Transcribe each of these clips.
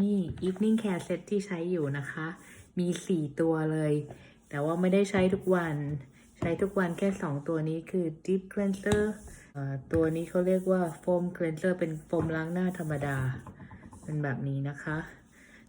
นี่ evening care set ที่ใช้อยู่นะคะ มีสี่ตัวเลย แต่ว่าไม่ได้ใช้ทุกวัน ใช้ทุกวันแค่สองตัวนี้คือ deep cleanser ตัวนี้เขาเรียกว่า foam cleanser เป็นโฟมล้างหน้าธรรมดา เป็นแบบนี้นะคะ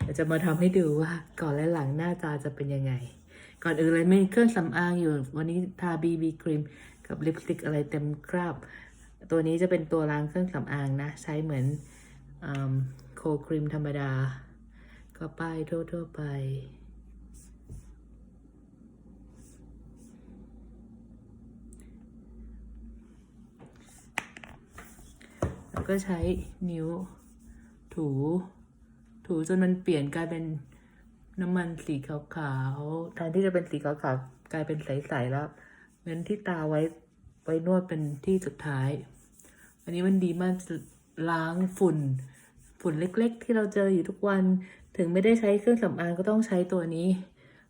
เดี๋ยวจะมาทำให้ดูว่าก่อนและหลังหน้าตาจะเป็นยังไง ก่อนอื่นเลยมีเครื่องสำอางอยู่ วันนี้ทา BB ครีมกับลิปสติกอะไรเต็มคราบ ตัวนี้จะเป็นตัวล้างเครื่องสำอางนะ ใช้เหมือน คครีมธรรมดา ก็ป้ายทั่วๆไป แล้วก็ใช้นิ้วถู ถูจนมันเปลี่ยนกลายเป็นน้ำมันสีขาวๆแทนที่จะเป็นสีขาวๆกลายเป็นใสๆแล้วเว้นที่ตาไว้ไว้นวดเป็นที่สุดท้าย อันนี้มันดีมากล้างฝุ่น ฝุ่นเล็ก ๆ ที่เราเจออยู่ทุกวัน ถึงไม่ได้ใช้เครื่องสำอางก็ต้องใช้ตัวนี้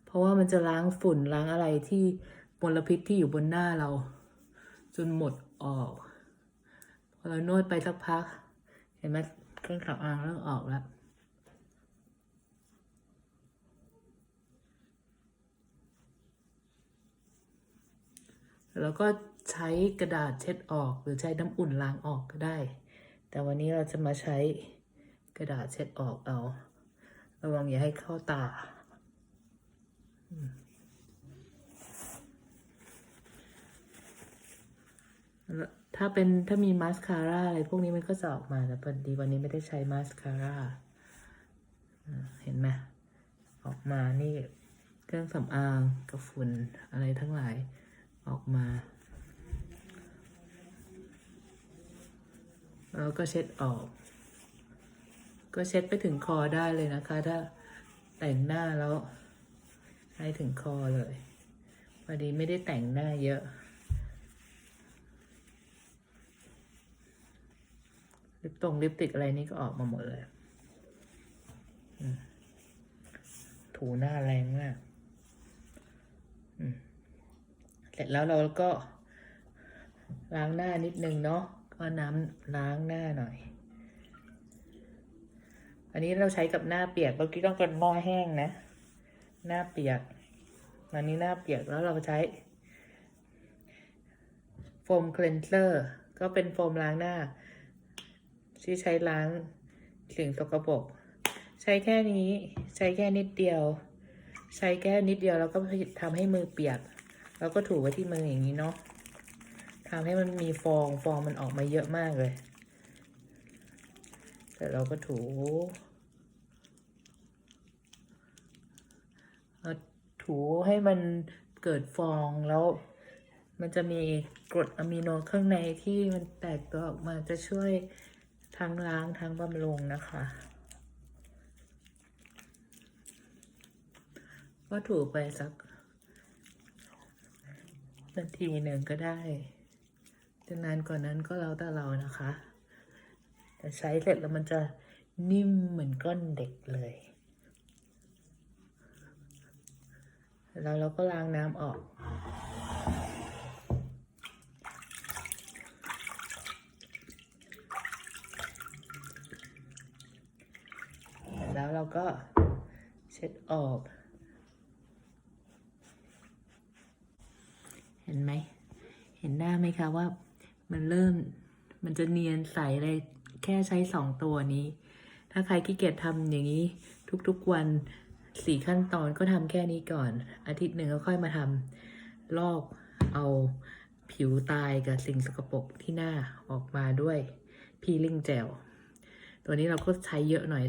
เพราะว่ามันจะล้างฝุ่นล้างอะไรที่มลพิษที่อยู่บนหน้าเรา จนหมดออกพอเรานวดไปสักพัก เห็นไหมเครื่องสำอางเริ่มออกแล้วแล้วก็ใช้กระดาษเช็ดออกหรือใช้น้ำอุ่นล้างออกก็ได้ แต่วันนี้เราจะมาใช้ กระดาษเช็ดออกเอา ระวังอย่าให้เข้าตา ถ้าเป็นถ้ามีมาสคาร่าอะไรพวกนี้มันก็จะออกมาแต่พอดีวันนี้ไม่ได้ใช้มาสคาร่าอ่าเห็นไหมออกมานี่เครื่องสำอางกับฝุ่นอะไรทั้งหลายออกมาแล้วก็เช็ดออก ก็เช็ดไปถึงคอได้เลยนะคะ ถ้าแต่งหน้าแล้ว ให้ถึงคอเลยพอดีไม่ได้แต่งหน้าเยอะ ลิปตรงลิปติกอะไรนี่ก็ออกมาหมดเลย ถูหน้าแรงมากเสร็จแล้วเราก็ล้างหน้านิดนึงเนาะก็น้ำล้างหน้าหน่อย อันนี้เราใช้กับหน้าเปียกเมื่อกี้ต้องเป็นหม้อแห้งนะ หน้าเปียก อันนี้หน้าเปียกแล้วเราใช้โฟมคลีนเซอร์ก็เป็นโฟมล้างหน้า ที่ใช้ล้างสิ่งสกปรกใช้แค่นี้ใช้แค่นิดเดียว ใช้แค่นิดเดียวแล้วก็ทำให้มือเปียก แล้วก็ถูไว้ที่มืออย่างนี้เนาะทำให้มันมีฟองฟองมันออกมาเยอะมากเลย แต่เราก็ถูถูให้มันเกิดฟองแล้ว มันจะมีกรดอะมิโนข้างในที่มันแตกตัวออกมาจะช่วยทั้งล้างทั้งบำรุงนะคะ ก็ถูไปสักนาทีหนึ่งก็ได้จะนานกว่านั้นก็แล้วแต่เรานะคะ แต่ใช้เสร็จแล้วมันจะนิ่มเหมือนก้อนเด็กเลย แล้วเราก็ล้างน้ำออก แล้วเราก็เช็ดออก เห็นไหม เห็นหน้าไหมคะว่ามันเริ่มมันจะเนียนใสเลย แค่ใช้สองตัวนี้ ถ้าใครขี้เกียจทำอย่างนี้ทุกๆวันสี่ขั้นตอนก็ทำแค่นี้ก่อน อาทิตย์หนึ่งก็ค่อยมาทำลอกเอาผิวตายกับสิ่งสกปรกที่หน้าออกมาด้วยพีลิ่งเจลตัวนี้เราก็ใช้เยอะหน่อย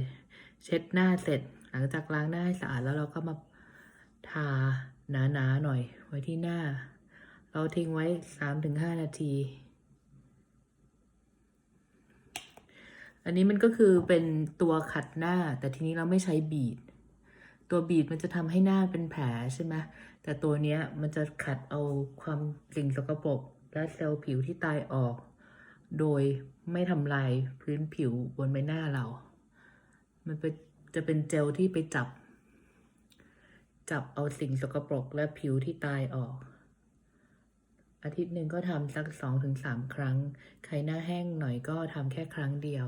เช็ดหน้าเสร็จ หลังจากล้างหน้าให้สะอาดแล้วเราก็มาทาหนาๆหน่อยไว้ที่หน้า เราทิ้งไว้สามถึงห้านาที อันนี้มันก็คือเป็นตัวขัดหน้า แต่ทีนี้เราไม่ใช้บีด ตัวบีดมันจะทำให้หน้าเป็นแผลใช่ไหมแต่ตัวเนี้ยมันจะขัดเอาความสิ่งสกปรกและเซลล์ผิวที่ตายออก โดยไม่ทำลายพื้นผิวบนใบหน้าเรา มันเป็นจะเป็นเจลที่ไปจับ จับเอาสิ่งสกปรกและผิวที่ตายออก อาทิตย์หนึ่งก็ทำสักสองถึงสามครั้ง ใครหน้าแห้งหน่อยก็ทำแค่ครั้งเดียว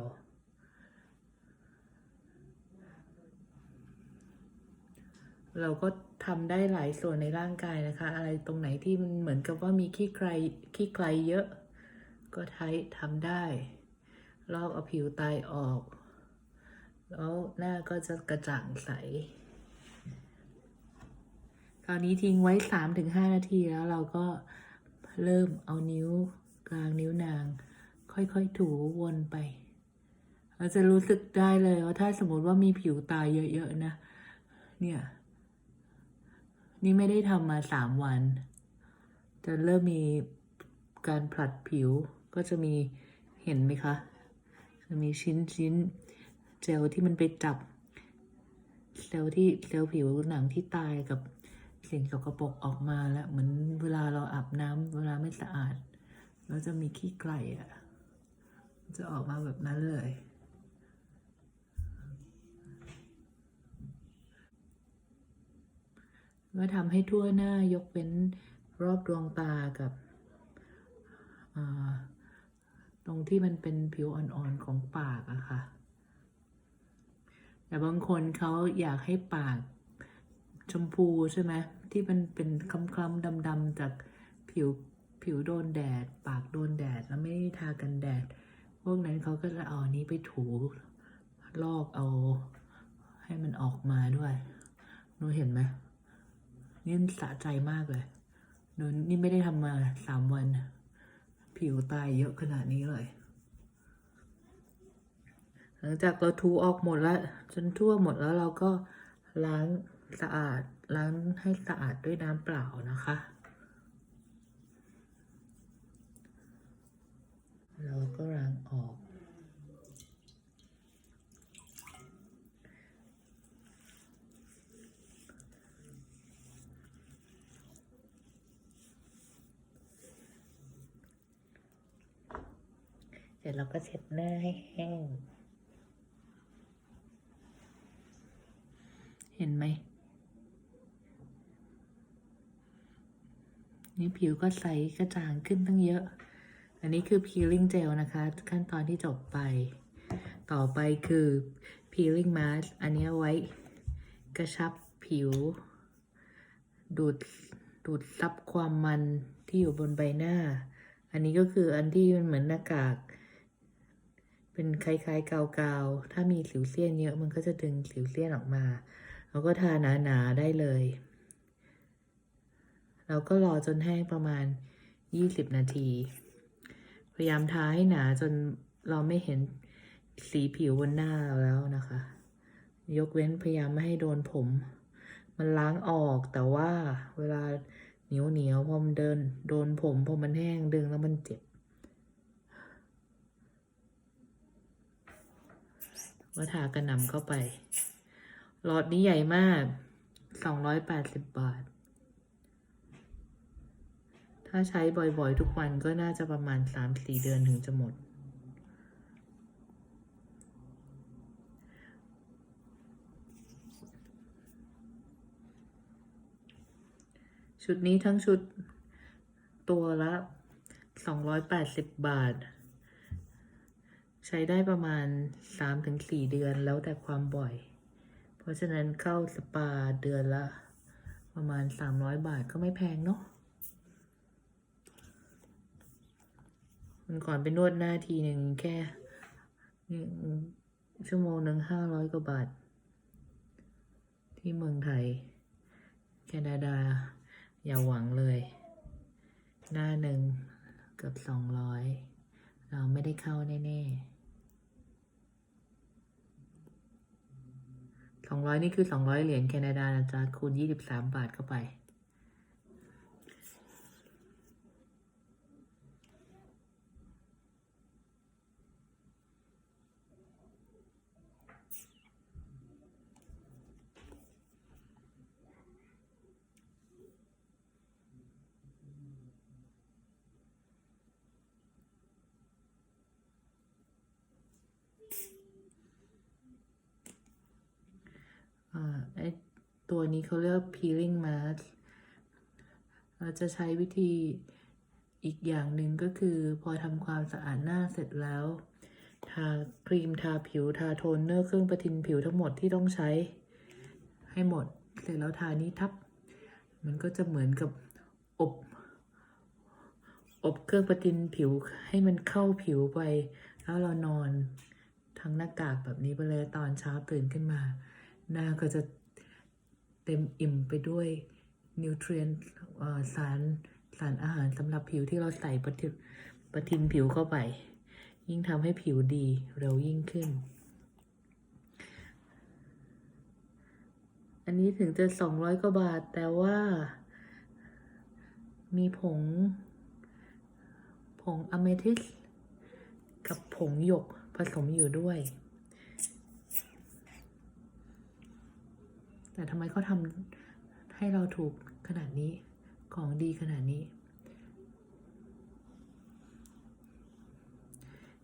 เราก็ทำได้หลายส่วนในร่างกายนะคะ อะไรตรงไหนที่มันเหมือนกับว่ามีขี้ใครขี้ใครเยอะ ก็ใช้ทำได้ลอกเอาผิวตายออก แล้วหน้าก็จะกระจ่างใส ตอนนี้ทิ้งไว้สามถึงห้านาทีแล้วเราก็เริ่มเอานิ้วกลางนิ้วนาง ค่อยๆถูวนไป เราจะรู้สึกได้เลยว่าถ้าสมมติว่ามีผิวตายเยอะๆนะ เนี่ย นี่ไม่ได้ทำมาสามวัน จะเริ่มมีการผลัดผิวก็จะมีเห็นไหมคะ จะมีชิ้นชิ้นเจลที่มันไปจับเซลล์ที่เซลล์ผิวหนังที่ตายกับสิ่งสกปรกออกมาแล้วเหมือนเวลาเราอาบน้ำเวลาไม่สะอาด แล้วจะมีขี้ไก่อะจะออกมาแบบนั้นเลย ก็ทำให้ทั่วหน้ายกเว้นรอบดวงตากับตรงที่มันเป็นผิวอ่อนๆของปากอะค่ะ แต่บางคนเขาอยากให้ปากชมพูใช่ไหมที่มันเป็นคล้ำๆดำๆจากผิวผิวโดนแดด ปากโดนแดดแล้วไม่ทากันแดด พวกนั้นเขาก็จะเอาอันนี้ไปถูลอกเอา ให้มันออกมาด้วยหนูเห็นไหม นี่สะใจมากเลยหนูนี่ไม่ได้ทำมาสามวัน ผิวตายเยอะขนาดนี้เลย หลังจากเราทูออกหมดแล้ว จนทั่วหมดแล้วเราก็ล้างสะอาดล้างให้สะอาดด้วยน้ำเปล่านะคะเราก็ล้างออก ร็จเราก็เช็ดหน้าให้แห้ง เห็นไหม นี่ผิวก็ใสกระจ่างขึ้นตั้งเยอะ อันนี้คือ peeling gel นะคะ ขั้นตอนที่จบไป ต่อไปคือ peeling mask อันนี้ไว้กระชับผิว ดูดดูดซับความมันที่อยู่บนใบหน้า อันนี้ก็คืออันที่มันเหมือนหน้ากาก เป็นคล้ายๆ กาวๆ ถ้ามีสิวเซียนเยอะมันก็จะดึงสิวเซียนออกมา แล้วก็ทาหนาๆได้เลยเราก็รอจนแห้งประมาณ 20 นาที พยายามทาให้หนาจนเราไม่เห็นสีผิวบนหน้าเราแล้วนะคะ ยกเว้นพยายามไม่ให้โดนผม มันล้างออกแต่ว่าเวลาเหนียวเหนียวพอมันเดิน โดนผมพอมันแห้งดึงแล้วมันเจ็บ ว่าทากระหน่ำเข้าไป หลอดนี้ใหญ่มากสองร้อยแปดสิบบาท ถ้าใช้บ่อยๆ ทุกวันก็น่าจะประมาณสามสี่เดือนถึงจะหมด ชุดนี้ทั้งชุดตัวละสองร้อยแปดสิบบาท ใช้ได้ประมาณ 3-4 เดือนแล้วแต่ความบ่อย เพราะฉะนั้นเข้าสปาเดือนละ ประมาณ 300 บาทก็ไม่แพงเนาะมันก่อนไปนวดหน้าทีหนึ่งแค่นี่ชั่วโมงหนึ่งห้าร้อยกว่าบาท ที่เมืองไทย แคนาดา อย่าหวังเลย หน้าหนึ่งเกือบสองร้อยเราไม่ได้เข้าแน่ ๆ สองร้อยนี่คือสองร้อยเหรียญแคนาดานะจ๊ะคูณยี่สิบสามบาทเข้าไป อ่าไอตัว นี้เขาเรียก peeling mask เราจะใช้วิธีอีกอย่างหนึ่งก็คือ พอทำความสะอาดหน้าเสร็จแล้ว ทาครีมทาผิวทาโทนเนอร์เครื่องประทินผิวทั้งหมดที่ต้องใช้ ให้หมด เสร็จแล้วทานี้ทับ มันก็จะเหมือนกับอบ อบเครื่องประทินผิวให้มันเข้าผิวไป แล้วเรานอนทั้งหน้ากากแบบนี้ไปเลยตอนเช้าตื่นขึ้นมา หน้าก็จะ เต็มอิ่มไปด้วยนิวทรีนสารสารอาหารสำหรับผิวที่เราใส่ประทิประทินผิวเข้าไป ยิ่งทำให้ผิวดีเร็วยิ่งขึ้น อันนี้ถึงจะสองร้อยกว่าบาท แต่ว่า มีผง ผงอะเมทิสกับผงหยกผสมอยู่ด้วย แต่ทำไมเขาทำให้เราถูกขนาดนี้ของดีขนาดนี้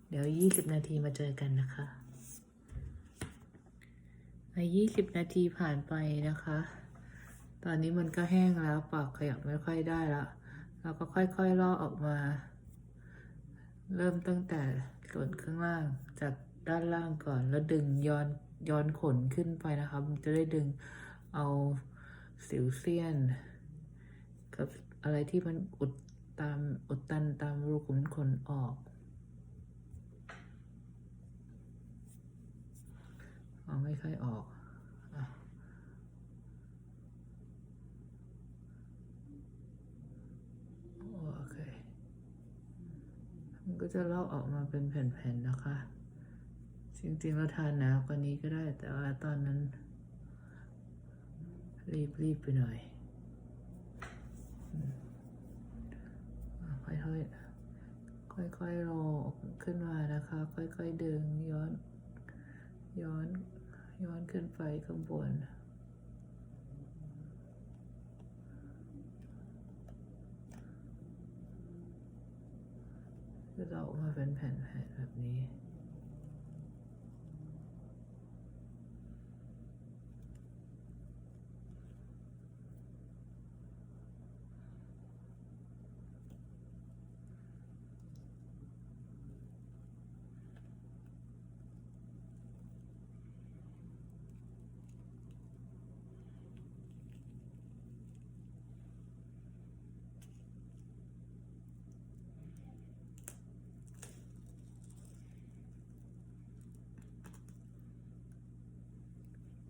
เดี๋ยวยี่สิบนาทีมาเจอกันนะคะในยี่สิบนาทีผ่านไปนะคะ ตอนนี้มันก็แห้งแล้วปากขยับไม่ค่อยได้ละเราก็ค่อยๆล่อออกมา เริ่มตั้งแต่ส่วนข้างล่างจากด้านล่างก่อนแล้วดึงย้อนย้อนขนขึ้นไปนะคะมันจะได้ดึง เอาสิวเซียน กับอะไรที่มันอุดตามอุดตันตามรูขุมขนออกเอาไม่ค่อยออกอโอเค มันก็จะลอกออกมาเป็นแผ่นๆนะคะ จริงๆเราทานหนากว่านี้ก็ได้ แต่ว่าตอนนั้น รีบๆไปหน่อยอืมอะค่อยๆค่อยๆโรลขึ้นมานะคะ ค่อยๆดึงย้อน ย้อน ย้อนขึ้นไปข้างบนจะออกมาเป็นแผ่นๆแบบนี้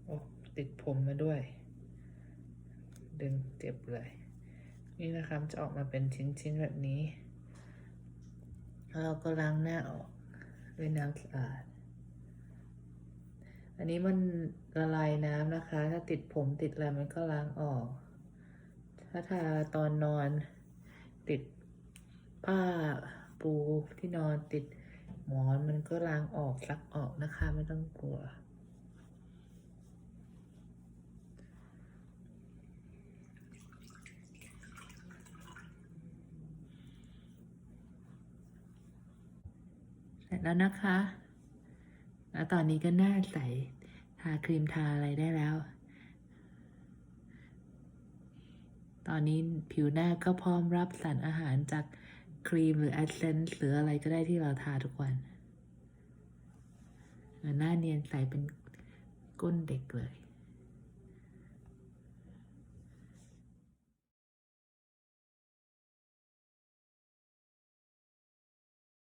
โอ้ ติดผมมาด้วย ดึงเจ็บเลย นี่นะครับจะออกมาเป็นชิ้นๆแบบนี้แล้วเราก็ล้างหน้าออกด้วยน้ำสะอาด อันนี้มันละลายน้ำนะคะ ถ้าติดผมติดอะไรมันก็ล้างออก ถ้าทาตอนนอน ติดผ้าปูที่นอนติดหมอนมันก็ล้างออกซักออกนะคะ ไม่ต้องกลัว สร็จแล้วนะคะ แล้วตอนนี้ก็หน้าใส ทาครีมทาอะไรได้แล้ว ตอนนี้ผิวหน้าก็พร้อมรับสารอาหารจากครีมหรือแอสเซนต์หรืออะไรก็ได้ที่เราทาทุกวัน หน้าเนียนใสเป็นก้นเด็กเลย